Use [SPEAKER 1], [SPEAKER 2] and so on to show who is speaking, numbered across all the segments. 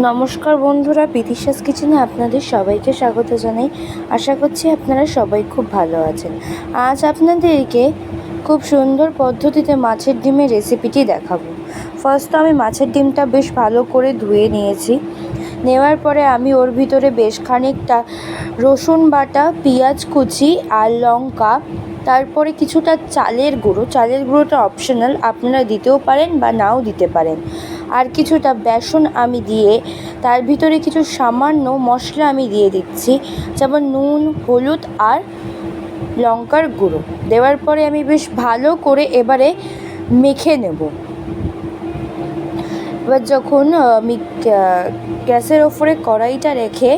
[SPEAKER 1] নমস্কার বন্ধুরা বিদিশাস কিচেনে আপনাদের সবাইকে স্বাগত জানাই। আশা করছি আপনারা সবাই খুব ভালো আছেন। আজ আপনাদেরকে খুব সুন্দর পদ্ধতিতে মাছের ডিমের রেসিপিটি দেখাবো। ফার্স্ট তো আমি মাছের ডিমটা বেশ ভালো করে ধুয়ে নিয়েছি। নেওয়ার পরে আমি ওর ভিতরে বেশ খানিকটা রসুন বাটা, পেঁয়াজ কুচি আর লঙ্কা তারপরে কিছুটা চালের গুঁড়ো। চালের গুঁড়োটা অপশনাল আপনারা দিতেও পারেন বা নাও দিতে পারেন। আর কিছুটা বেসন আমি দিয়ে, তার ভিতরে কিছু সামান্য মশলা আমি দিয়ে দিচ্ছি, যেমন নুন, হলুদ আর লঙ্কার গুঁড়ো। দেওয়ার পরে আমি বেশ ভালো করে এবারে মেখে নেব। এবার যখন আমি গ্যাসের ওপরে কড়াইটা রেখে,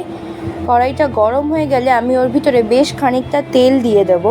[SPEAKER 1] কড়াইটা গরম হয়ে গেলে আমি ওর ভিতরে বেশ খানিকটা তেল দিয়ে দেবো।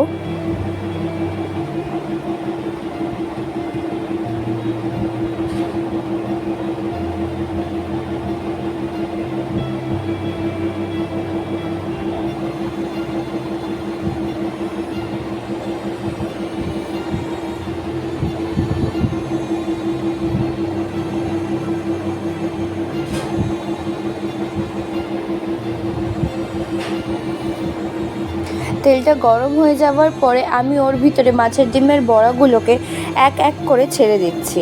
[SPEAKER 1] তেলটা গরম হয়ে যাওয়ার পরে আমি ওর ভিতরে মাছের ডিমের বড়াগুলোকে এক এক করে ছেড়ে দিচ্ছি।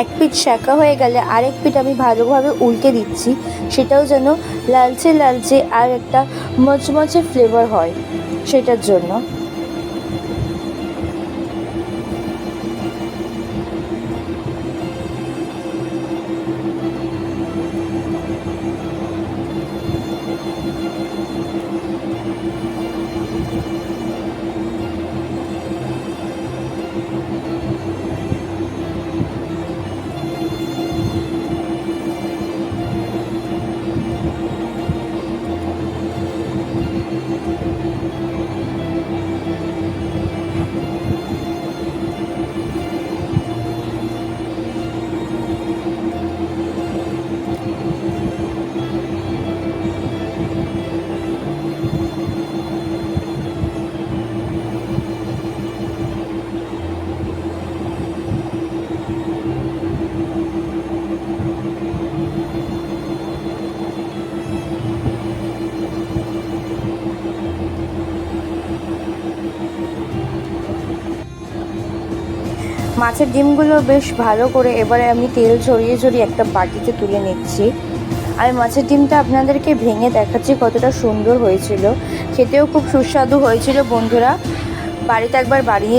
[SPEAKER 1] এক পিঠ শাঁকা হয়ে গেলে আরেক পিঠ আমি ভালোভাবে উল্টে দিচ্ছি, সেটাও যেন লালচে লালচে আর একটা মচমচে ফ্লেভার হয়, সেটার জন্য। মাছের ডিমগুলো বেশ ভালো করে এবারে আমি তেল ছড়িয়ে ছড়িয়ে একটা বাটিতে তুলে নিচ্ছি। আর মাছের ডিমটা আপনাদেরকে ভেঙে দেখাচ্ছি কতটা সুন্দর হয়েছিল। খেতেও খুব সুস্বাদু হয়েছিল বন্ধুরা। বাড়িতে একবার বানিয়ে